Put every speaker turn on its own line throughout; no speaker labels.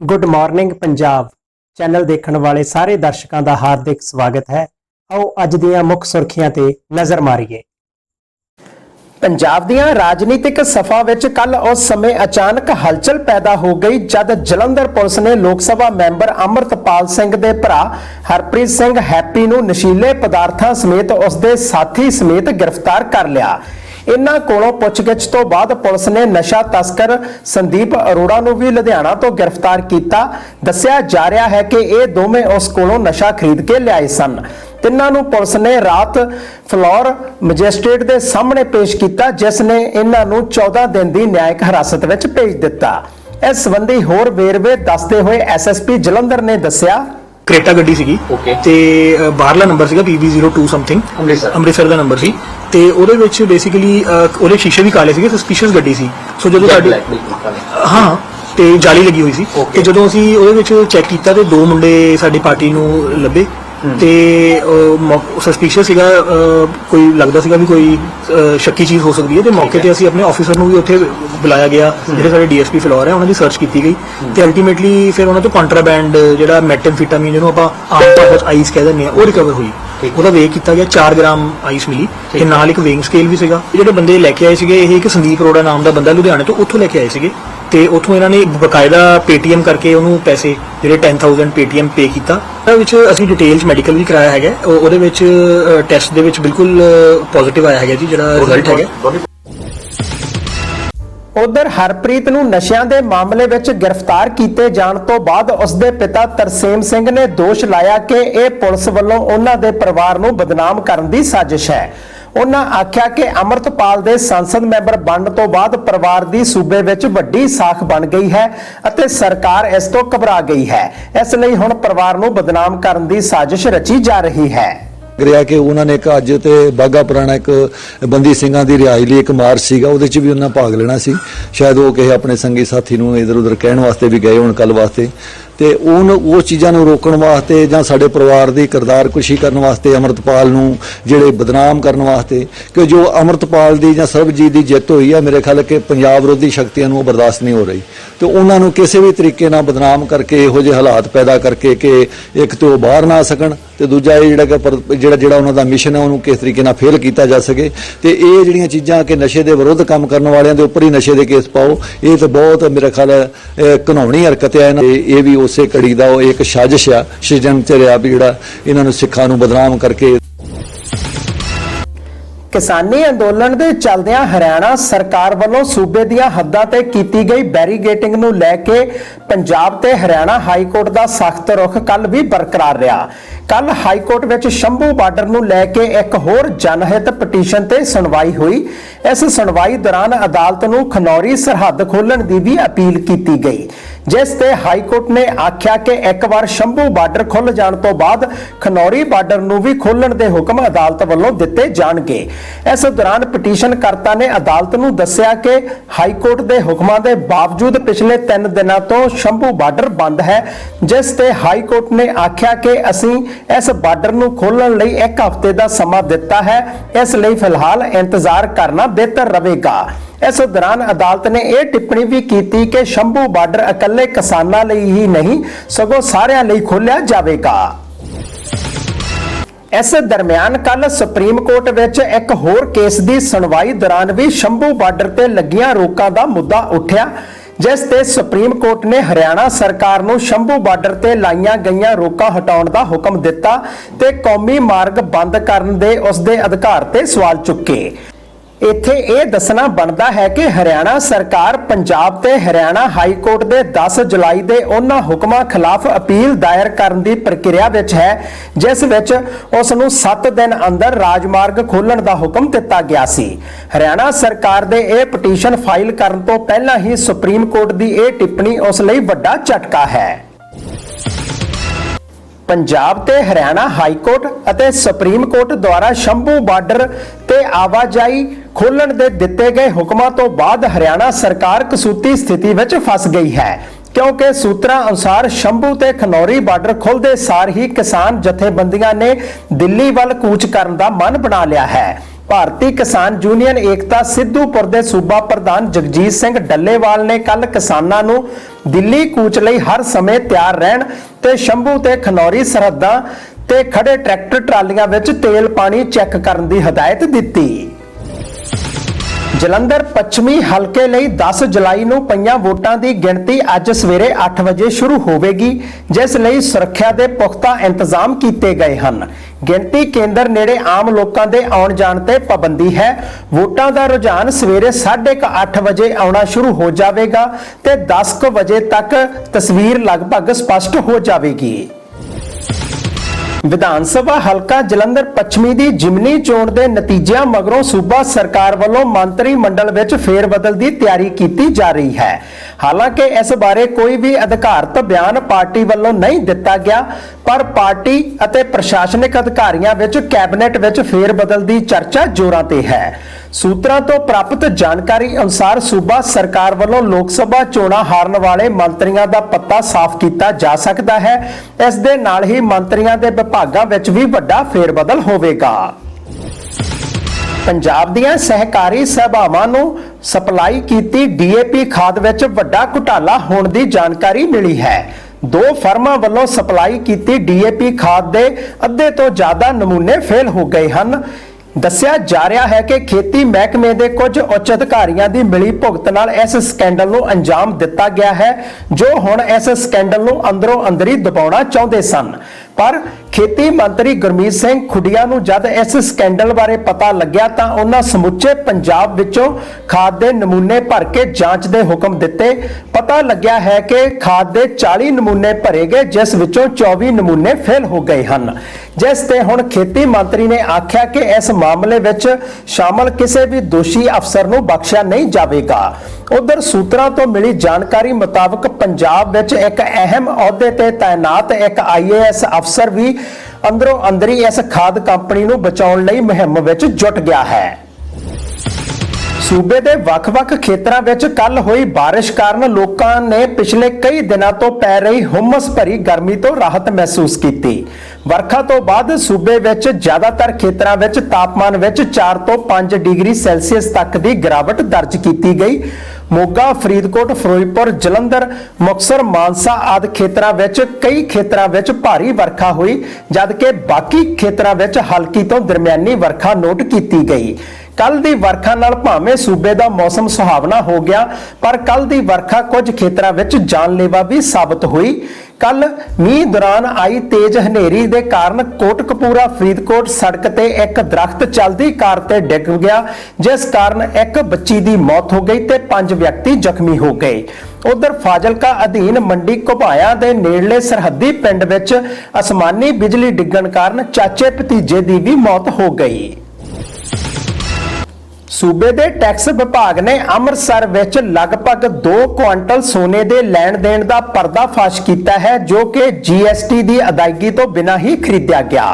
Good morning Punjab channel ਦੇਖਣ ਵਾਲੇ ਸਾਰੇ ਦਰਸ਼ਕਾਂ ਦਾ ਹਾਰਦਿਕ ਸਵਾਗਤ ਹੈ। ਆਓ ਅੱਜ ਦੀਆਂ ਮੁੱਖ ਸੁਰਖੀਆਂ ਤੇ ਨਜ਼ਰ ਮਾਰੀਏ। ਪੰਜਾਬ ਦੀਆਂ ਰਾਜਨੀਤਿਕ ਸਫਾ ਵਿੱਚ ਕੱਲ ਉਸ ਸਮੇਂ ਅਚਾਨਕ ਹਲਚਲ ਪੈਦਾ ਹੋ ਗਈ ਜਦ ਜਲੰਧਰ ਪੁਲਿਸ ਨੇ ਲੋਕ ਸਭਾ ਮੈਂਬਰ ਅਮਰਤਪਾਲ ਸਿੰਘ ਦੇ ਭਰਾ ਹਰਪ੍ਰੀਤ ਸਿੰਘ ਹੈਪੀ ਨੂੰ ਨਸ਼ੀਲੇ ਪਦਾਰਥਾਂ ਸਮੇਤ ਉਸ ਦੇ ਸਾਥੀ ਸਮੇਤ ਗ੍ਰਿਫਤਾਰ ਕਰ ਲਿਆ। ਇਹਨਾਂ ਕੋਲੋਂ ਪੁੱਛਗਿੱਛ ਤੋਂ ਬਾਅਦ ਪੁਲਿਸ ਨੇ ਨਸ਼ਾ ਤਸਕਰ ਸੰਦੀਪ ਅਰੋੜਾ ਨੂੰ ਵੀ ਲੁਧਿਆਣਾ ਤੋਂ ਗ੍ਰਿਫਤਾਰ ਕੀਤਾ। ਦੱਸਿਆ ਜਾ ਰਿਹਾ ਹੈ ਕਿ ਇਹ ਦੋਵੇਂ ਉਸ ਕੋਲੋਂ ਨਸ਼ਾ ਖਰੀਦ ਕੇ ਲਿਆਏ ਸਨ। ਤਿੰਨਾਂ ਨੂੰ ਪੁਲਿਸ ਨੇ ਰਾਤ ਫਲੋਰ ਮੈਜਿਸਟ੍ਰੇਟ ਦੇ ਸਾਹਮਣੇ ਪੇਸ਼ ਕੀਤਾ, ਜਿਸ ਨੇ ਇਹਨਾਂ ਨੂੰ 14 ਦਿਨ ਦੀ ਨਿਆਇਕ ਹਿਰਾਸਤ ਵਿੱਚ ਭੇਜ ਦਿੱਤਾ। ਇਸ ਸੰਬੰਧੀ ਹੋਰ ਵੇਰਵੇ ਦੱਸਦੇ ਹੋਏ ਐਸਐਸਪੀ ਜਲੰਧਰ ਨੇ ਦੱਸਿਆ
ਕ੍ਰੇਟਾ ਗੱਡੀ ਸੀਗੀ
Okay.
ਤੇ ਅ, ਬਾਹਰਲਾ ਨੰਬਰ ਸੀਗਾ PV02 ਸਮਥਿੰਗ
ਅੰਮ੍ਰਿਤਸਰ।
ਅੰਮ੍ਰਿਤਸਰ ਦਾ ਨੰਬਰ ਸੀ ਤੇ ਉਹਦੇ ਵਿੱਚ ਬੇਸਿਕਲੀ ਉਹਦੇ ਸ਼ੀਸ਼ੇ ਵੀ ਕਾਲੇ ਸੀਗੇ ਸਸਪੀਸ਼ੀਅਸ ਗੱਡੀ ਸੀ ਸੋ ਜਦੋਂ ਸਾਡੀ
Black ਬਿਲਕੁਲ ਕਾਲੇ।
ਹਾਂ ਤੇ ਜਾਲੀ ਲੱਗੀ ਹੋਈ ਸੀ
Okay.
ਤੇ ਜਦੋਂ ਅਸੀਂ ਉਹਦੇ ਵਿੱਚ ਚੈੱਕ ਕੀਤਾ ਤੇ ਦੋ ਮੁੰਡੇ ਸਾਡੀ ਪਾਰਟੀ ਨੂੰ ਲੱਭੇ ਤੇ ਸਸਪੀਸ਼ੀਅਸ ਸੀਗਾ ਕੋਈ ਲੱਗਦਾ ਸੀਗਾ ਵੀ ਕੋਈ ਸ਼ੱਕੀ ਚੀਜ਼ ਹੋ ਸਕਦੀ ਹੈ ਤੇ ਮੌਕੇ ਤੇ ਅਸੀਂ ਆਪਣੇ ਆਫੀਸਰ ਨੂੰ ਵੀ ਉੱਥੇ ਬੁਲਾਇਆ ਗਿਆ ਜਿਹੜੇ ਸਾਡੇ ਡੀਐਸਪੀ ਫਲੋਰ ਹੈ ਉਹਨਾਂ ਦੀ ਸਰਚ ਕੀਤੀ ਗਈ। ਤੇ ਅਲਟੀਮੇਟਲੀ ਫਿਰ ਉਹਨਾਂ ਤੋਂ ਕੰਟਰਾਬੈਂਡ ਜਿਹੜਾ ਮੈਟਨਫੀਟਾਮੀਨ ਜਿਹਨੂੰ ਆਪਾਂ ਆਮ ਤੌਰ ਵਿੱਚ ਆਈਸ ਕਹਿ ਦਿੰਦੇ ਆ ਉਹ ਰਿਕਵਰ ਹੋਈ।
ਠੀਕ।
ਉਹਦਾ ਵੇਖ ਕੀਤਾ ਗਿਆ 4 ਗ੍ਰਾਮ ਆਈਸ ਮਿਲੀ। ਤੇ। ਨਾਲ ਇੱਕ ਵੇਇੰਗ ਸਕੇਲ ਵੀ ਸੀਗਾ। ਜਿਹੜੇ ਬੰਦੇ ਲੈ ਕੇ ਆਏ ਸੀਗੇ ਇਹ ਇੱਕ ਸੰਦੀਪ ਅਰੋੜਾ ਨਾਮ ਦਾ ਬੰਦਾ ਲੁਧਿਆਣੇ ਤੋਂ ਉੱਥੋਂ ਲੈ ਕੇ ਆਏ ਸੀਗੇ। ਤੇ ਉੱਥੋਂ ਇਹਨਾਂ ਨੇ ਬਕਾਇਦਾ ਪੇਟੀਐਮ ਕਰਕੇ ਉਹਨੂੰ ਪੈਸੇ ਜਿਹੜੇ 10000 ਪੇਟੀਐਮ ਪੇ ਕੀਤਾ। ਉਹਦੇ ਵਿੱਚ ਅਸੀਂ ਡਿਟੇਲਸ ਮੈਡੀਕਲ ਵੀ ਕਰਾਇਆ ਹੈਗਾ। ਉਹ- ਉਹਦੇ ਵਿੱਚ ਟੈਸਟ ਦੇ ਵਿੱਚ ਬਿਲਕੁਲ ਪੋਜ਼ਿਟਿਵ ਆਇਆ ਹੈਗਾ ਜੀ ਜਿਹੜਾ ਰਿਜ਼ਲਟ ਹੈਗਾ।
ਉਧਰ ਹਰਪ੍ਰੀਤ ਨੂੰ ਨਸ਼ਿਆਂ ਦੇ ਮਾਮਲੇ ਵਿੱਚ ਗ੍ਰਿਫਤਾਰ ਕੀਤੇ ਜਾਣ ਤੋਂ ਬਾਅਦ ਉਸ ਦੇ ਪਿਤਾ ਤਰਸੇਮ ਸਿੰਘ ਨੇ ਦੋਸ਼ ਲਾਇਆ ਕਿ ਇਹ ਪੁਲਿਸ ਵੱਲੋਂ ਉਹਨਾਂ ਦੇ ਪਰਿਵਾਰ ਨੂੰ ਬਦਨਾਮ ਕਰਨ ਦੀ ਸਾਜ਼ਿਸ਼ ਹੈ। ਉਹਨਾਂ ਆਖਿਆ ਕਿ ਅਮਰਤਪਾਲ ਦੇ ਸੰਸਦ ਮੈਂਬਰ ਬਣਨ ਤੋਂ ਬਾਅਦ ਪਰਿਵਾਰ ਦੀ ਸੂਬੇ ਵਿੱਚ ਵੱਡੀ ਸਾਖ ਬਣ ਗਈ ਹੈ ਅਤੇ ਸਰਕਾਰ ਇਸ ਤੋਂ ਘਬਰਾ ਗਈ ਹੈ। ਇਸ ਲਈ ਹੁਣ ਪਰਿਵਾਰ ਨੂੰ ਬਦਨਾਮ ਕਰਨ ਦੀ ਸਾਜ਼ਿਸ਼ ਰਚੀ ਜਾ ਰਹੀ ਹੈ।
ਰਿਹਾ ਕਿ ਉਹਨਾਂ ਨੇ ਇੱਕ ਅੱਜ ਤੇ ਬਾਗਾ ਪੁਰਾਣਾ ਇੱਕ ਬੰਦੀ ਸਿੰਘਾਂ ਦੀ ਰਿਹਾਈ ਲਈ ਇੱਕ ਮਾਰਚ ਸੀਗਾ, ਉਹਦੇ 'ਚ ਵੀ ਉਹਨਾਂ ਭਾਗ ਲੈਣਾ ਸੀ। ਸ਼ਾਇਦ ਉਹ ਕਿਸੇ ਆਪਣੇ ਸੰਗੀ ਸਾਥੀ ਨੂੰ ਇਧਰ ਉਧਰ ਕਹਿਣ ਵਾਸਤੇ ਵੀ ਗਏ ਹੋਣ ਕੱਲ ਵਾਸਤੇ। ਤੇ ਉਹਨ ਉਹ ਚੀਜ਼ਾਂ ਨੂੰ ਰੋਕਣ ਵਾਸਤੇ ਜਾਂ ਸਾਡੇ ਪਰਿਵਾਰ ਦੀ ਕਿਰਦਾਰ ਕੁਸ਼ੀ ਕਰਨ ਵਾਸਤੇ ਅਮਰਤਪਾਲ ਨੂੰ ਜਿਹੜੇ ਬਦਨਾਮ ਕਰਨ ਵਾਸਤੇ, ਕਿ ਜੋ ਅਮਰਤਪਾਲ ਦੀ ਜਾਂ ਸਰਬਜੀਤ ਦੀ ਜਿੱਤ ਹੋਈ ਹੈ ਮੇਰੇ ਖਿਆਲ ਕਿ ਪੰਜਾਬ ਵਿਰੋਧੀ ਸ਼ਕਤੀਆਂ ਨੂੰ ਉਹ ਬਰਦਾਸ਼ਤ ਨਹੀਂ ਹੋ ਰਹੀ। ਤੇ ਉਹਨਾਂ ਨੂੰ ਕਿਸੇ ਵੀ ਤਰੀਕੇ ਨਾਲ ਬਦਨਾਮ ਕਰਕੇ, ਇਹੋ ਜਿਹੇ ਹਾਲਾਤ ਪੈਦਾ ਕਰਕੇ ਕਿ ਇੱਕ ਤੇ ਉਹ ਬਾਹਰ ਨਾ ਆ ਸਕਣ। ਤੇ ਦੂਜਾ ਇਹ ਜਿਹੜਾ ਕਿ ਪਰ- ਜਿਹੜਾ ਜਿਹੜਾ ਉਹਨਾਂ ਦਾ ਮਿਸ਼ਨ ਹੈ ਉਹਨੂੰ ਕਿਸ ਤਰੀਕੇ ਨਾਲ ਫੇਲ ਕੀਤਾ ਜਾ ਸਕੇ। ਤੇ ਇਹ ਜਿਹੜੀਆਂ ਚੀਜ਼ਾਂ ਕਿ ਨਸ਼ੇ ਦੇ ਵਿਰੁੱਧ ਕੰਮ ਕਰਨ ਵਾਲਿਆਂ ਦੇ ਉੱਪਰ ਹੀ ਨਸ਼ੇ ਦੇ ਕੇਸ ਪਾਓ ਇਹ ਤਾਂ ਬਹੁਤ ਮੇਰਾ ਖਿਆਲ ਹੈ ਅਹ, ਹਰਕਤ ਹੈ ਇਹਨਾਂ ਇਹ ਵੀ ਉਸੇ ਕੜੀ ਦਾ ਉਹ ਇੱਕ ਸਾਜ਼ਿਸ਼ ਆ ਸ਼ਿਜਨਚਰਿਆ ਵੀ ਜਿਹੜਾ ਇਹਨਾਂ ਨੂੰ ਸਿੱਖਾਂ ਨੂੰ ਬਦਨਾਮ ਕਰਕੇ
ਕਿਸਾਨੀ ਅੰਦੋਲਨ ਦੇ ਚੱਲਦਿਆਂ ਹਰਿਆਣਾ ਸਰਕਾਰ ਵੱਲੋਂ ਸੂਬੇ ਦੀਆਂ ਹੱਦਾਂ ਤੇ ਕੀਤੀ ਗਈ ਬੈਰੀਗੇਟਿੰਗ ਨੂੰ ਲੈ ਕੇ ਪੰਜਾਬ ਤੇ ਹਰਿਆਣਾ ਹਾਈ ਕੋਰਟ ਦਾ ਸਖਤ ਰੁਖ ਕੱਲ ਵੀ ਬਰਕਰਾਰ ਰਿਹਾ। ਕੱਲ ਹਾਈ ਕੋਰਟ ਵਿੱਚ ਸ਼ੰਭੂ ਬਾਰਡਰ ਨੂੰ ਲੈ ਕੇ ਇੱਕ ਹੋਰ ਜਨਹਿਤ ਪਟੀਸ਼ਨ ਤੇ ਸੁਣਵਾਈ ਹੋਈ। ਇਸ ਸੁਣਵਾਈ ਦੌਰਾਨ ਅਦਾਲਤ ਨੂੰ ਖਨੌਰੀ ਸਰਹੱਦ ਖੋਲਣ ਦੀ ਵੀ ਅਪੀਲ ਕੀਤੀ ਗਈ। ਜਿਸ ਤੇ ਹਾਈ ਕੋਰਟ ਨੇ ਆਖਿਆ ਕਿ ਇੱਕ ਵਾਰ ਸ਼ੰਭੂ ਬਾਰਡਰ ਖੁੱਲ ਜਾਣ ਤੋਂ ਬਾਅਦ ਖਨੌਰੀ ਬਾਰਡਰ ਨੂੰ ਵੀ ਖੋਲਣ ਦੇ ਹੁਕਮ ਅਦਾਲਤ ਵੱਲੋਂ ਦਿੱਤੇ ਜਾਣਗੇ। ਇਸ ਦੌਰਾਨ ਪਟੀਸ਼ਨਕਰਤਾ ਨੇ ਅਦਾਲਤ ਨੂੰ ਦੱਸਿਆ ਕਿ ਹਾਈ ਕੋਰਟ ਦੇ ਹੁਕਮਾਂ ਦੇ ਬਾਵਜੂਦ ਪਿਛਲੇ 3 ਦਿਨਾਂ ਤੋਂ ਸ਼ੰਭੂ ਬਾਰਡਰ ਬੰਦ ਹੈ, ਜਿਸ ਤੇ ਹਾਈ ਕੋਰਟ ਨੇ ਆਖਿਆ ਕਿ ਅਸੀਂ ਇਸ ਬਾਰਡਰ ਨੂੰ ਖੋਲਣ ਲਈ ਇੱਕ ਹਫ਼ਤੇ ਦਾ ਸਮਾਂ ਦਿੱਤਾ ਹੈ, ਇਸ ਲਈ ਫਿਲਹਾਲ ਇੰਤਜ਼ਾਰ ਕਰਨਾ ਬਿਹਤਰ ਰਹੇਗਾ। ਇਸ ਦੌਰਾਨ ਅਦਾਲਤ ਨੇ ਇਹ ਟਿੱਪਣੀ ਵੀ ਕੀਤੀ ਕਿ ਸ਼ੰਭੂ ਬਾਰਡਰ ਇਕੱਲੇ ਕਿਸਾਨਾਂ ਲਈ ਹੀ ਨਹੀਂ, ਸਗੋਂ ਸਾਰਿਆਂ ਲਈ ਖੋਲ੍ਹਿਆ ਜਾਵੇਗਾ। ਇਸ ਦਰਮਿਆਨ ਕੱਲ ਸੁਪਰੀਮ ਕੋਰਟ ਵਿੱਚ ਇੱਕ ਹੋਰ ਕੇਸ ਦੀ ਸੁਣਵਾਈ ਦੌਰਾਨ ਵੀ ਸ਼ੰਭੂ ਬਾਰਡਰ ਤੇ ਲੱਗੀਆਂ ਰੋਕਾਂ ਦਾ ਮੁੱਦਾ ਉੱਠਿਆ, ਜਿਸ ਤੇ ਸੁਪਰੀਮ ਕੋਰਟ ਨੇ ਹਰਿਆਣਾ ਸਰਕਾਰ ਨੂੰ ਸ਼ੰਭੂ ਬਾਰਡਰ ਤੇ ਲਾਈਆਂ ਗਈਆਂ ਰੋਕਾਂ ਹਟਾਉਣ ਦਾ ਹੁਕਮ ਦਿੱਤਾ ਤੇ ਕੌਮੀ ਮਾਰਗ ਬੰਦ ਕਰਨ ਦੇ ਉਸ ਦੇ ਅਧਿਕਾਰ ਤੇ ਸਵਾਲ ਚੁੱਕੇ। ਇੱਥੇ ਇਹ ਦੱਸਣਾ ਬਣਦਾ ਹੈ ਕਿ ਹਰਿਆਣਾ ਸਰਕਾਰ ਪੰਜਾਬ ਤੇ ਹਰਿਆਣਾ ਹਾਈ ਕੋਰਟ ਦੇ 10 ਜੁਲਾਈ ਦੇ ਉਹਨਾਂ ਹੁਕਮਾਂ ਖਿਲਾਫ ਅਪੀਲ ਦਾਇਰ ਕਰਨ ਦੀ ਪ੍ਰਕਿਰਿਆ ਵਿੱਚ ਹੈ, ਜਿਸ ਵਿੱਚ ਉਸ ਨੂੰ 7 ਦਿਨ ਅੰਦਰ ਰਾਜਮਾਰਗ ਖੋਲਣ ਦਾ ਹੁਕਮ ਦਿੱਤਾ ਗਿਆ ਸੀ। ਹਰਿਆਣਾ ਸਰਕਾਰ ਦੇ ਇਹ ਪਟੀਸ਼ਨ ਫਾਈਲ ਕਰਨ ਤੋਂ ਪਹਿਲਾਂ ਹੀ ਸੁਪਰੀਮ ਕੋਰਟ ਦੀ ਇਹ ਟਿੱਪਣੀ ਉਸ ਲਈ ਵੱਡਾ ਝਟਕਾ ਹੈ। ਪੰਜਾਬ ਤੇ ਹਰਿਆਣਾ ਹਾਈ ਕੋਰਟ ਅਤੇ ਸੁਪਰੀਮ ਕੋਰਟ ਦੁਆਰਾ ਸ਼ੰਭੂ ਬਾਰਡਰ ਤੇ ਆਵਾਜਾਈ ਖੋਲਣ ਦੇ ਦਿੱਤੇ ਗਏ ਹੁਕਮਾਂ ਤੋਂ ਬਾਅਦ ਹਰਿਆਣਾ ਸਰਕਾਰ ਕਸੂਤੀ ਸਥਿਤੀ ਵਿੱਚ ਫਸ ਗਈ ਹੈ। ਕਿਉਂਕਿ ਸੂਤਰਾਂ ਅਨੁਸਾਰ ਸ਼ੰਭੂ ਤੇ ਖਨੌਰੀ ਬਾਰਡਰ ਖੁੱਲਦੇ ਸਾਰ ਹੀ ਕਿਸਾਨ ਜਥੇਬੰਦੀਆਂ ਨੇ ਦਿੱਲੀ ਵੱਲ ਕੂਚ ਕਰਨ ਦਾ ਮਨ ਬਣਾ ਲਿਆ ਹੈ। ਭਾਰਤੀ ਕਿਸਾਨ ਯੂਨੀਅਨ ਏਕਤਾ ਸਿੱਧੂਪੁਰ ਦੇ ਸੂਬਾ ਪ੍ਰਧਾਨ ਜਗਜੀਤ ਸਿੰਘ ਡੱਲੇਵਾਲ ਨੇ ਕੱਲ ਕਿਸਾਨਾਂ ਨੂੰ ਦਿੱਲੀ ਕੂਚ ਲਈ ਹਰ ਸਮੇਂ ਤਿਆਰ ਰਹਿਣ ਤੇ ਸ਼ੰਭੂ ਤੇ ਖਨੌਰੀ ਸਰਹੱਦਾਂ ਤੇ ਖੜੇ ਟਰੈਕਟਰ ਟਰਾਲੀਆਂ ਵਿੱਚ ਤੇਲ ਪਾਣੀ ਚੈੱਕ ਕਰਨ ਦੀ ਹਦਾਇਤ ਦਿੱਤੀ। ਜਲੰਧਰ ਪੱਛਮੀ ਹਲਕੇ ਲਈ 10 ਜੁਲਾਈ ਨੂੰ ਪਈਆਂ ਵੋਟਾਂ ਦੀ ਗਿਣਤੀ ਅੱਜ ਸਵੇਰੇ 8 ਵਜੇ ਸ਼ੁਰੂ ਹੋਵੇਗੀ, ਜਿਸ ਲਈ ਸੁਰੱਖਿਆ ਦੇ ਪੁਖਤਾ ਇੰਤਜ਼ਾਮ ਕੀਤੇ ਗਏ ਹਨ। ਗਿਣਤੀ ਕੇਂਦਰ ਨੇੜੇ ਆਮ ਲੋਕਾਂ ਦੇ ਆਉਣ ਜਾਣ ਤੇ ਪਾਬੰਦੀ ਹੈ। ਵੋਟਾਂ ਦਾ ਰੁਝਾਨ ਸਵੇਰੇ 8:30 ਵਜੇ ਆਉਣਾ ਸ਼ੁਰੂ ਹੋ ਜਾਵੇਗਾ ਤੇ 10:00 ਵਜੇ ਤੱਕ ਤਸਵੀਰ ਲਗਭਗ ਸਪਸ਼ਟ ਹੋ ਜਾਵੇਗੀ। ਵਿਧਾਨ ਸਭਾ ਹਲਕਾ ਜਲੰਧਰ ਪੱਛਮੀ ਦੀ ਜਿਮਨੀ ਚੋਣ ਦੇ ਨਤੀਜਿਆਂ ਮਗਰੋਂ ਸੂਬਾ ਸਰਕਾਰ ਵੱਲੋਂ ਮੰਤਰੀ ਮੰਡਲ ਵਿੱਚ ਫੇਰ ਬਦਲ ਦੀ ਤਿਆਰੀ ਕੀਤੀ ਜਾ ਰਹੀ ਹੈ। ਹਾਲਾਂਕਿ ਇਸ ਬਾਰੇ ਕੋਈ ਵੀ ਅਧਿਕਾਰਤ ਬਿਆਨ ਪਾਰਟੀ ਵੱਲੋਂ ਨਹੀਂ ਦਿੱਤਾ ਗਿਆ, ਪਰ ਪਾਰਟੀ ਅਤੇ ਪ੍ਰਸ਼ਾਸਨਿਕ ਅਧਿਕਾਰੀਆਂ ਵਿੱਚ ਕੈਬਨਿਟ ਵਿੱਚ ਫੇਰ ਬਦਲ ਦੀ ਚਰਚਾ ਜ਼ੋਰਾਂ ਤੇ ਹੈ। ਸੂਤਰਾਂ ਤੋਂ ਪ੍ਰਾਪਤ ਜਾਣਕਾਰੀ ਅਨੁਸਾਰ ਸੂਬਾ ਸਰਕਾਰ ਵੱਲੋਂ ਲੋਕ ਸਭਾ ਚੋਣਾਂ ਹਾਰਨ ਵਾਲੇ ਮੰਤਰੀਆਂ ਦਾ ਪੱਤਾ ਸਾਫ਼ ਕੀਤਾ ਜਾ ਸਕਦਾ ਹੈ। ਇਸ ਦੇ ਨਾਲ ਹੀ ਮੰਤਰੀਆਂ ਦੇ ਵਿਭਾਗਾਂ ਵਿੱਚ ਵੀ ਵੱਡਾ ਫੇਰਬਦਲ ਹੋਵੇਗਾ। ਪੰਜਾਬ ਦੀਆਂ ਸਹਿਕਾਰੀ ਸਭਾਵਾਂ ਨੂੰ ਸਪਲਾਈ ਕੀਤੀ ਡੀਏਪੀ ਖਾਦ ਵਿੱਚ ਵੱਡਾ ਘੁਟਾਲਾ ਹੋਣ ਦੀ ਜਾਣਕਾਰੀ ਮਿਲੀ ਹੈ। ਦੋ ਫਰਮਾਂ ਵੱਲੋਂ ਸਪਲਾਈ ਕੀਤੀ ਡੀਏਪੀ ਖਾਦ ਦੇ ਅੱਧੇ ਤੋਂ ਜ਼ਿਆਦਾ ਨਮੂਨੇ ਫੇਲ ਹੋ ਗਏ ਹਨ। ਦੱਸਿਆ ਜਾ ਰਿਹਾ ਹੈ ਕਿ ਖੇਤੀ ਮਹਿਕਮੇ ਦੇ ਕੁਝ ਉੱਚ ਅਧਿਕਾਰੀਆਂ ਦੀ ਮਿਲੀ ਭੁਗਤ ਨਾਲ ਇਸ ਸਕੈਂਡਲ ਨੂੰ ਅੰਜਾਮ ਦਿੱਤਾ ਗਿਆ ਹੈ, ਜੋ ਹੁਣ ਇਸ ਸਕੈਂਡਲ ਨੂੰ ਅੰਦਰੋਂ ਅੰਦਰੀ ਦਬਾਉਣਾ ਚਾਹੁੰਦੇ ਸਨ। ਪਰ ਖੇਤੀ ਮੰਤਰੀ ਗੁਰਮੀਤ ਸਿੰਘ ਖੁੱਡੀਆਂ ਨੂੰ ਜਦ ਇਸ ਸਕੈਂਡਲ ਬਾਰੇ ਪਤਾ ਲੱਗਿਆ ਤਾਂ ਉਹਨਾਂ ਸਮੁੱਚੇ ਪੰਜਾਬ ਵਿੱਚੋਂ ਖਾਦ ਦੇ ਨਮੂਨੇ ਭਰ ਕੇ ਜਾਂਚ ਦੇ ਹੁਕਮ ਦਿੱਤੇ। ਪਤਾ ਲੱਗਿਆ ਹੈ ਕਿ ਖਾਦ ਦੇ 40 ਨਮੂਨੇ ਭਰੇ ਗਏ, ਜਿਸ ਵਿੱਚੋਂ 24 ਨਮੂਨੇ ਫੇਲ ਹੋ ਗਏ ਹਨ। ਜਿਸ ਤੇ ਹੁਣ ਖੇਤੀ ਮੰਤਰੀ ਨੇ ਆਖਿਆ ਕਿ ਇਸ ਮਾਮਲੇ ਵਿੱਚ ਸ਼ਾਮਲ ਕਿਸੇ ਵੀ ਦੋਸ਼ੀ ਅਫਸਰ ਨੂੰ ਬਖਸ਼ਿਆ ਨਹੀਂ ਜਾਵੇਗਾ। ਉਧਰ ਸੂਤਰਾਂ ਤੋਂ ਮਿਲੀ ਜਾਣਕਾਰੀ ਮੁਤਾਬਕ ਪੰਜਾਬ ਵਿੱਚ ਇੱਕ ਅਹਿਮ ਅਹੁਦੇ ਤੇ ਤਾਇਨਾਤ ਇੱਕ ਆਈਏਐਸ ਅਫਸਰ ਵੀ ਅੰਦਰੋਂ ਅੰਦਰੀ ਇਸ ਖਾਦ ਕੰਪਨੀ ਨੂੰ ਬਚਾਉਣ ਲਈ ਮੁਹਿੰਮ ਵਿੱਚ ਜੁਟ ਗਿਆ ਹੈ। ਸੂਬੇ ਦੇ ਵੱਖ-ਵੱਖ ਖੇਤਰਾਂ ਵਿੱਚ ਕੱਲ ਹੋਈ ਬਾਰਿਸ਼ ਕਾਰਨ ਲੋਕਾਂ ਨੇ ਪਿਛਲੇ ਕਈ ਦਿਨਾਂ ਤੋਂ ਪੈ ਰਹੀ ਹੁਮਸ ਭਰੀ ਗਰਮੀ ਤੋਂ ਰਾਹਤ ਮਹਿਸੂਸ ਕੀਤੀ। ਵਰਖਾ ਤੋਂ ਬਾਅਦ ਸੂਬੇ ਵਿੱਚ ਜ਼ਿਆਦਾਤਰ ਖੇਤਰਾਂ ਵਿੱਚ ਤਾਪਮਾਨ ਵਿੱਚ 4 ਤੋਂ 5 ਡਿਗਰੀ ਸੈਲਸੀਅਸ ਤੱਕ ਦੀ ਗਿਰਾਵਟ ਦਰਜ ਕੀਤੀ ਗਈ। ਮੋਗਾ, ਫਰੀਦਕੋਟ, ਫਿਰੋਜ਼ਪੁਰ, ਜਲੰਧਰ, ਮੁਕਤਸਰ, ਮਾਨਸਾ ਆਦਿ ਖੇਤਰਾਂ ਵਿੱਚ ਕਈ ਖੇਤਰਾਂ ਵਿੱਚ ਭਾਰੀ ਵਰਖਾ ਹੋਈ, ਜਦਕਿ ਬਾਕੀ ਖੇਤਰਾਂ ਵਿੱਚ ਹਲਕੀ ਤੋਂ ਦਰਮਿਆਨੀ ਵਰਖਾ ਨੋਟ ਕੀਤੀ ਗਈ। ਕੱਲ ਦੀ ਵਰਖਾ ਨਾਲ ਭਾਵੇਂ ਸੂਬੇ ਦਾ ਮੌਸਮ ਸੁਹਾਵਣਾ ਹੋ ਗਿਆ, ਪਰ ਕੱਲ ਦੀ ਵਰਖਾ ਕੁਝ ਖੇਤਰਾਂ ਵਿੱਚ ਜਾਨਲੇਵਾ ਵੀ ਸਾਬਤ ਹੋਈ। ਕੱਲ ਮੀਂਹ ਦੌਰਾਨ ਆਈ ਤੇਜ਼ ਹਨੇਰੀ ਦੇ ਕਾਰਨ ਕੋਟਕਪੂਰਾ, ਫਰੀਦਕੋਟ ਸੜਕ ਤੇ ਇੱਕ ਦਰਖਤ ਚਲਦੀ ਕਾਰ ਤੇ ਡਿੱਗ ਗਿਆ, ਜਿਸ ਕਾਰਨ ਇੱਕ ਬੱਚੀ ਦੀ ਮੌਤ ਹੋ ਗਈ ਤੇ ਪੰਜ ਵਿਅਕਤੀ ਜ਼ਖਮੀ ਹੋ ਗਏ। ਉਧਰ ਫਾਜ਼ਿਲਕਾ ਅਧੀਨ ਮੰਡੀ ਘੁਬਾਇਆ ਦੇ ਨੇੜਲੇ ਸਰਹੱਦੀ ਪਿੰਡ ਵਿੱਚ ਅਸਮਾਨੀ ਬਿਜਲੀ ਡਿੱਗਣ ਕਾਰਨ ਚਾਚੇ ਭਤੀਜੇ ਦੀ ਵੀ ਮੌਤ ਹੋ ਗਈ। ਸੂਬੇ ਦੇ ਟੈਕਸ ਵਿਭਾਗ ਨੇ ਅੰਮ੍ਰਿਤਸਰ ਵਿੱਚ ਲਗਭਗ 2 ਕੁਆਂਟਲ ਸੋਨੇ ਦੇ ਲੈਣ ਦੇਣ ਦਾ ਪਰਦਾਫਾਸ਼ ਕੀਤਾ ਹੈ, ਜੋ ਕਿ GST ਦੀ ਅਦਾਇਗੀ ਤੋਂ ਬਿਨਾਂ ਹੀ ਖਰੀਦਿਆ ਗਿਆ।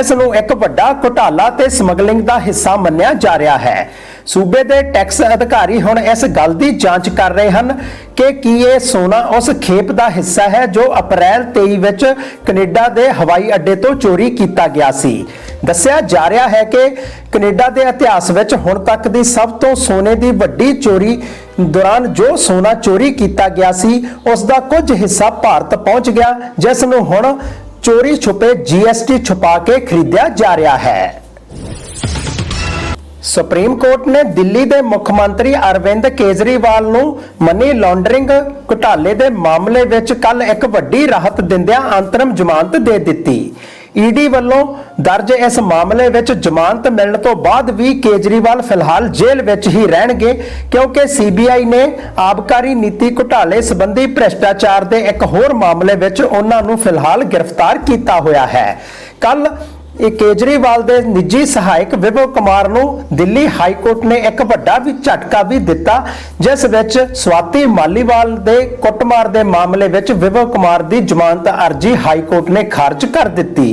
ਇਸ ਨੂੰ ਇੱਕ ਵੱਡਾ ਘੁਟਾਲਾ ਤੇ ਸਮਗਲਿੰਗ ਦਾ ਹਿੱਸਾ ਮੰਨਿਆ ਜਾ ਰਿਹਾ ਹੈ। ਸੂਬੇ ਦੇ ਟੈਕਸ ਅਧਿਕਾਰੀ ਹੁਣ ਇਸ ਗੱਲ ਦੀ ਜਾਂਚ ਕਰ ਰਹੇ ਹਨ ਕਿ ਕੀ ਇਹ ਸੋਨਾ ਉਸ ਖੇਪ ਦਾ ਹਿੱਸਾ ਹੈ ਜੋ ਅਪ੍ਰੈਲ 23 ਵਿੱਚ ਕੈਨੇਡਾ ਦੇ ਹਵਾਈ ਅੱਡੇ ਤੋਂ ਚੋਰੀ ਕੀਤਾ ਗਿਆ ਸੀ। ਦੱਸਿਆ ਜਾ ਰਿਹਾ ਹੈ ਕਿ ਕੈਨੇਡਾ ਦੇ ਇਤਿਹਾਸ ਵਿੱਚ ਹੁਣ ਤੱਕ ਦੀ ਸਭ ਤੋਂ ਸੋਨੇ ਦੀ ਵੱਡੀ ਚੋਰੀ ਦੌਰਾਨ ਜੋ ਸੋਨਾ ਚੋਰੀ ਕੀਤਾ ਗਿਆ ਸੀ, ਉਸ ਦਾ ਕੁਝ ਹਿੱਸਾ ਭਾਰਤ ਪਹੁੰਚ ਗਿਆ, ਜਿਸ ਨੂੰ ਹੁਣ ਚੋਰੀ ਛੁਪੇ GST ਛੁਪਾ ਕੇ ਖਰੀਦਿਆ ਜਾ ਰਿਹਾ ਹੈ। ਸੁਪਰੀਮ ਕੋਰਟ ਨੇ ਦਿੱਲੀ ਦੇ ਮੁੱਖ ਮੰਤਰੀ ਅਰਵਿੰਦ ਕੇਜਰੀਵਾਲ ਨੂੰ ਮਨੀ ਲਾਂਡਰਿੰਗ ਘੁਟਾਲੇ ਦੇ ਮਾਮਲੇ ਵਿੱਚ ਕੱਲ ਇੱਕ ਵੱਡੀ ਰਾਹਤ ਦਿੰਦਿਆਂ ਅੰਤਰਮ ਜ਼ਮਾਨਤ ਦੇ ਦਿੱਤੀ। ਈਡੀ ਵੱਲੋਂ ਦਰਜ ਇਸ ਮਾਮਲੇ ਵਿੱਚ ਜ਼ਮਾਨਤ ਮਿਲਣ ਤੋਂ ਬਾਅਦ ਵੀ ਕੇਜਰੀਵਾਲ ਫਿਲਹਾਲ ਜੇਲ੍ਹ ਵਿੱਚ ਹੀ ਰਹਿਣਗੇ, ਕਿਉਂਕਿ ਸੀਬੀਆਈ ਨੇ ਆਬਕਾਰੀ ਨੀਤੀ ਘੁਟਾਲੇ ਸੰਬੰਧੀ ਭ੍ਰਿਸ਼ਟਾਚਾਰ ਦੇ ਇੱਕ ਹੋਰ ਮਾਮਲੇ ਵਿੱਚ ਉਹਨਾਂ ਨੂੰ ਫਿਲਹਾਲ ਗ੍ਰਿਫਤਾਰ ਕੀਤਾ ਹੋਇਆ ਹੈ। ਕੱਲ ਇਹ ਕੇਜਰੀਵਾਲ ਦੇ ਨਿੱਜੀ ਸਹਾਇਕ ਵਿਭਵ ਕੁਮਾਰ ਨੂੰ ਦਿੱਲੀ ਹਾਈ ਕੋਰਟ ਨੇ ਇੱਕ ਵੱਡਾ ਵੀ ਝਟਕਾ ਵੀ ਦਿੱਤਾ, ਜਿਸ ਵਿੱਚ ਸਵਾਤੀ ਮਾਲੀਵਾਲ ਦੇ ਕੁੱਟਮਾਰ ਦੇ ਮਾਮਲੇ ਵਿੱਚ ਵਿਭਵ ਕੁਮਾਰ ਦੀ ਜ਼ਮਾਨਤ ਅਰਜ਼ੀ ਹਾਈ ਕੋਰਟ ਨੇ ਖਾਰਜ ਕਰ ਦਿੱਤੀ।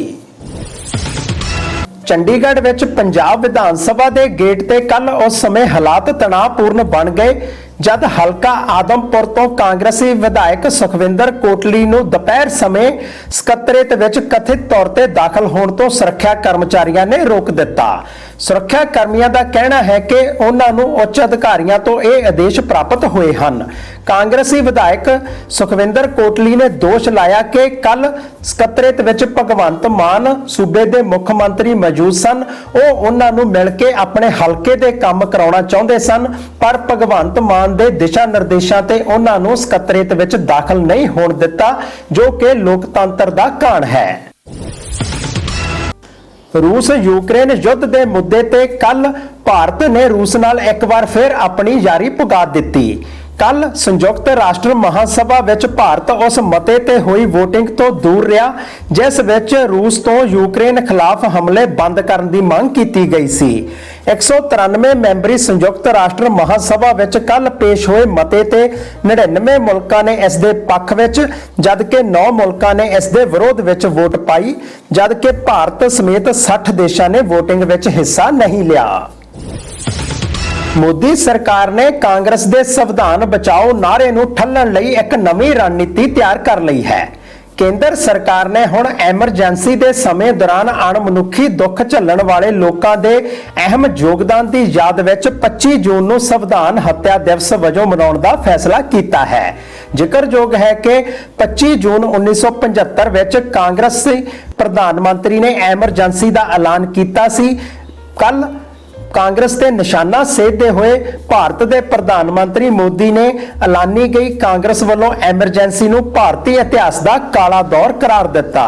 ਚੰਡੀਗੜ੍ਹ ਵਿੱਚ ਪੰਜਾਬ ਵਿਧਾਨ ਸਭਾ ਦੇ ਗੇਟ ਤੇ ਕੱਲ ਉਸ ਸਮੇਂ ਹਾਲਾਤ ਤਣਾਅਪੂਰਨ ਬਣ ਗਏ ਜਦ ਹਲਕਾ ਆਦਮਪੁਰ ਤੋਂ ਕਾਂਗਰਸੀ ਵਿਧਾਇਕ ਸੁਖਵਿੰਦਰ ਕੋਟਲੀ ਨੂੰ ਦੁਪਹਿਰ ਸਮੇਂ ਸਕੱਤਰੇਤ ਵਿੱਚ ਕਥਿਤ ਤੌਰ ਤੇ ਦਾਖਲ ਹੋਣ ਤੋਂ ਸੁਰੱਖਿਆ ਕਰਮਚਾਰੀਆਂ ਨੇ ਰੋਕ ਦਿੱਤਾ। ਸੁਰੱਖਿਆ ਕਰਮੀਆਂ ਦਾ ਕਹਿਣਾ ਹੈ ਕਿ ਉਹਨਾਂ ਨੂੰ ਉੱਚ ਅਧਿਕਾਰੀਆਂ ਤੋਂ ਇਹ ਆਦੇਸ਼ ਪ੍ਰਾਪਤ ਹੋਏ ਹਨ। ਕਾਂਗਰਸੀ ਵਿਧਾਇਕ ਸੁਖਵਿੰਦਰ ਕੋਟਲੀ ਨੇ ਦੋਸ਼ ਲਾਇਆ ਕਿ ਕੱਲ ਸਕੱਤਰੇਤ ਵਿੱਚ ਭਗਵੰਤ ਮਾਨ, ਸੂਬੇ ਦੇ ਮੁੱਖ ਮੰਤਰੀ ਮੌਜੂਦ ਸਨ। ਉਹ ਉਹਨਾਂ ਨੂੰ ਮਿਲ ਕੇ ਆਪਣੇ ਹਲਕੇ ਦੇ ਕੰਮ ਕਰਾਉਣਾ ਚਾਹੁੰਦੇ ਸਨ, ਪਰ ਭਗਵੰਤ ਮਾਨ ਦੇ ਦਿਸ਼ਾ ਨਿਰਦੇਸ਼ਾਂ ਤੇ ਉਹਨਾਂ ਨੂੰ ਸਕੱਤਰੇਤ ਵਿੱਚ ਦਾਖਲ ਨਹੀਂ ਹੋਣ ਦਿੱਤਾ, ਜੋ ਕਿ ਲੋਕਤੰਤਰ ਦਾ ਕਾਣ ਹੈ। ਰੂਸ ਯੂਕਰੇਨ ਯੁੱਧ ਦੇ ਮੁੱਦੇ ਤੇ ਕੱਲ ਭਾਰਤ ਨੇ ਰੂਸ ਨਾਲ ਇੱਕ ਵਾਰ ਫਿਰ ਆਪਣੀ ਯਾਰੀ ਪੁਗਾ ਦਿੱਤੀ। ਕੱਲ ਸੰਯੁਕਤ ਰਾਸ਼ਟਰ ਮਹਾਸਭਾ ਵਿੱਚ ਭਾਰਤ ਉਸ ਮਤੇ ਤੇ ਹੋਈ VOTING ਤੋਂ ਦੂਰ ਰਿਹਾ, ਜਿਸ ਵਿੱਚ ਰੂਸ ਤੋਂ ਯੂਕਰੇਨ ਖਿਲਾਫ ਹਮਲੇ ਬੰਦ ਕਰਨ ਦੀ ਮੰਗ ਕੀਤੀ ਗਈ ਸੀ। 193 ਮੈਂਬਰੀ ਸੰਯੁਕਤ ਰਾਸ਼ਟਰ ਮਹਾਸਭਾ ਵਿੱਚ ਕੱਲ ਪੇਸ਼ ਹੋਏ ਮਤੇ ਤੇ 99 ਮੁਲਕਾਂ ਨੇ ਇਸ ਦੇ ਪੱਖ ਵਿੱਚ, ਜਦਕਿ 9 ਮੁਲਕਾਂ ਨੇ ਇਸ ਦੇ ਵਿਰੋਧ ਵਿੱਚ ਵੋਟ ਪਾਈ, ਜਦਕਿ ਭਾਰਤ ਸਮੇਤ 60 ਦੇਸ਼ਾਂ ਨੇ VOTING ਵਿੱਚ ਹਿੱਸਾ ਨਹੀਂ ਲਿਆ। ਮੋਦੀ ਸਰਕਾਰ ਨੇ ਕਾਂਗਰਸ ਦੇ ਸੰਵਿਧਾਨ ਬਚਾਓ ਨਾਰੇ ਨੂੰ ਠੱਲਣ ਲਈ ਇੱਕ ਨਵੀਂ ਰਣਨੀਤੀ ਤਿਆਰ ਕਰ ਲਈ ਹੈ। ਕੇਂਦਰ ਸਰਕਾਰ ਨੇ ਹੁਣ ਐਮਰਜੈਂਸੀ ਦੇ ਸਮੇਂ ਦੌਰਾਨ ਅਣਮਨੁੱਖੀ ਦੁੱਖ ਝੱਲਣ ਵਾਲੇ ਲੋਕਾਂ ਦੇ ਅਹਿਮ ਯੋਗਦਾਨ ਦੀ ਯਾਦ ਵਿੱਚ 25 ਜੂਨ ਨੂੰ ਸੰਵਿਧਾਨ ਹੱਤਿਆ ਦਿਵਸ ਵਜੋਂ ਮਨਾਉਣ ਦਾ ਫੈਸਲਾ ਕੀਤਾ ਹੈ। ਜ਼ਿਕਰਯੋਗ ਹੈ ਕਿ 25 ਜੂਨ 1975 ਵਿੱਚ ਕਾਂਗਰਸੀ ਪ੍ਰਧਾਨ ਮੰਤਰੀ ਨੇ ਐਮਰਜੈਂਸੀ ਦਾ ਐਲਾਨ ਕੀਤਾ ਸੀ। ਕੱਲ ਕਾਂਗਰਸ ਤੇ ਨਿਸ਼ਾਨਾ ਸੇਧਦੇ ਹੋਏ ਭਾਰਤ ਦੇ ਪ੍ਰਧਾਨ ਮੰਤਰੀ ਮੋਦੀ ਨੇ ਐਲਾਨੀ ਗਈ ਕਾਂਗਰਸ ਵੱਲੋਂ ਐਮਰਜੈਂਸੀ ਨੂੰ ਭਾਰਤੀ ਇਤਿਹਾਸ ਦਾ ਕਾਲਾ ਦੌਰ ਕਰਾਰ ਦਿੱਤਾ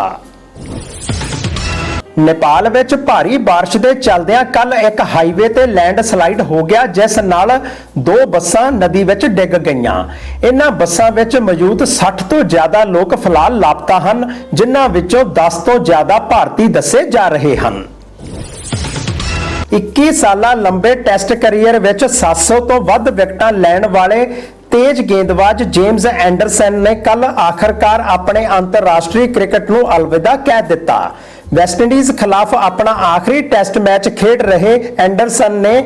ਨੇਪਾਲ ਵਿੱਚ ਭਾਰੀ بارش ਦੇ ਚੱਲਦਿਆਂ ਕੱਲ ਇੱਕ ਹਾਈਵੇ ਤੇ ਲੈਂਡ ਸਲਾਈਡ ਹੋ ਗਿਆ ਜਿਸ ਨਾਲ ਦੋ ਬੱਸਾਂ ਨਦੀ ਵਿੱਚ ਡਿੱਗ ਗਈਆਂ ਇਨ੍ਹਾਂ ਬੱਸਾਂ ਵਿੱਚ ਮੌਜੂਦ 60 ਤੋਂ ਜ਼ਿਆਦਾ ਲੋਕ ਫਿਲਹਾਲ ਲਾਪਤਾ ਹਨ ਜਿਨ੍ਹਾਂ ਵਿੱਚੋਂ 10 ਤੋਂ ਜ਼ਿਆਦਾ ਭਾਰਤੀ ਦੱਸੇ ਜਾ ਰਹੇ ਹਨ 21 ਸਾਲਾ ਲੰਬੇ ਟੈਸਟ ਕੈਰੀਅਰ ਵਿੱਚ 700 ਤੋਂ ਵੱਧ ਵਿਕਟਾਂ ਲੈਣ ਵਾਲੇ ਤੇਜ਼ ਗੇਂਦਬਾਜ਼ ਜੇਮਸ ਐਂਡਰਸਨ ਨੇ ਕੱਲ ਆਖਰਕਾਰ ਆਪਣੇ ਅੰਤਰਰਾਸ਼ਟਰੀ ਕ੍ਰਿਕਟ ਨੂੰ ਅਲਵਿਦਾ ਕਹਿ ਦਿੱਤਾ। ਵੈਸਟਇੰਡੀਜ਼ ਖਿਲਾਫ ਆਪਣਾ ਆਖਰੀ ਟੈਸਟ ਮੈਚ ਖੇਡ ਰਹੇ ਐਂਡਰਸਨ ਨੇ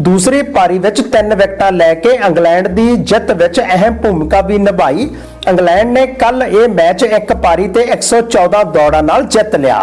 ਦੂਸਰੀ ਪਾਰੀ ਵਿੱਚ ਤਿੰਨ ਵਿਕਟਾਂ ਲੈ ਕੇ ਇੰਗਲੈਂਡ ਦੀ ਜਿੱਤ ਵਿੱਚ ਅਹਿਮ ਭੂਮਿਕਾ ਵੀ ਨਿਭਾਈ। ਇੰਗਲੈਂਡ ਨੇ ਕੱਲ ਇਹ ਮੈਚ ਇੱਕ ਪਾਰੀ ਤੇ 114 ਦੌੜਾਂ ਨਾਲ ਜਿੱਤ ਲਿਆ।